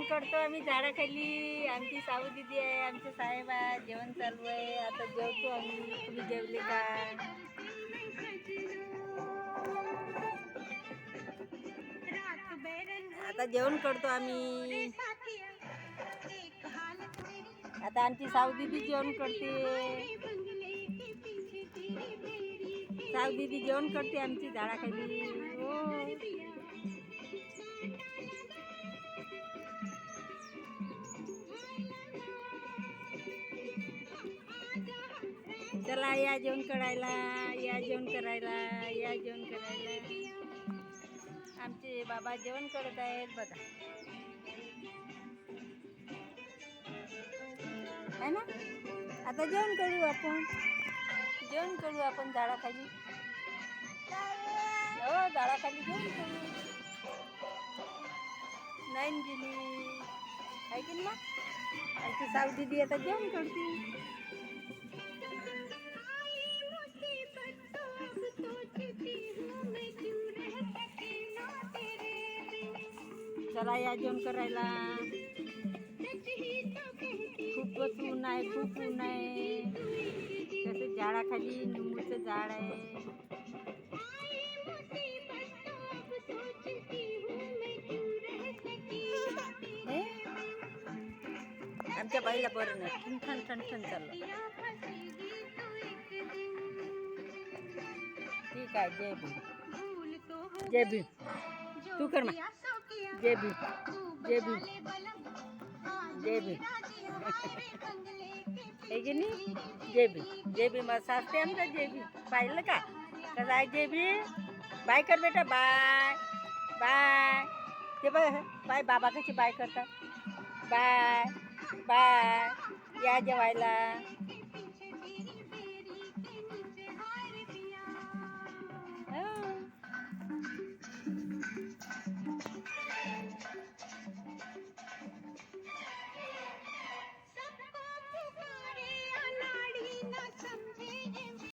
जेवण करतो आम्ही झाडाखाली. आमची साऊ दिदी आहे आमचे साहेब आहे जेवण चालू आहे. आता जेवतो आम्ही. तुम्ही जेवले का? आता जेवण करतो आम्ही. आता आमची साऊ दिदी जेवण करते. साऊ दिदी जेवण करते आमची झाडाखाली. हो. चला या जेवण करायला या जेवण करायला या जेवण करायला. आमचे बाबा जेवण करत आहेत बघा. है ना? आता जेवण करू आपण. जेवण करू आपण झाडाखाली. हो झाडाखाली जेवण करू. नाही गेली आहे की ना आमची साऊ दिदी आता जेवण करते. चला या जेवण करायला खूपच ऊन आहे खूप ऊन आहे तसं झाडाखाली निंबूचं झाड आहे आमच्या बाईला बरं नाही ठण ठण ठण चाललं ठीक आहे जय भीम। जय भीम। तू कर मैं जे भी जे भी। जे भी। हे की नाही? जे भी जे भी मग हम तो जे भी। पाहिलं का कसं आहे जे बी बाय कर बेटा बाय। बाय। ते बाय बाय बाबा कशी बाय करता। Bye bye. या जवाइला।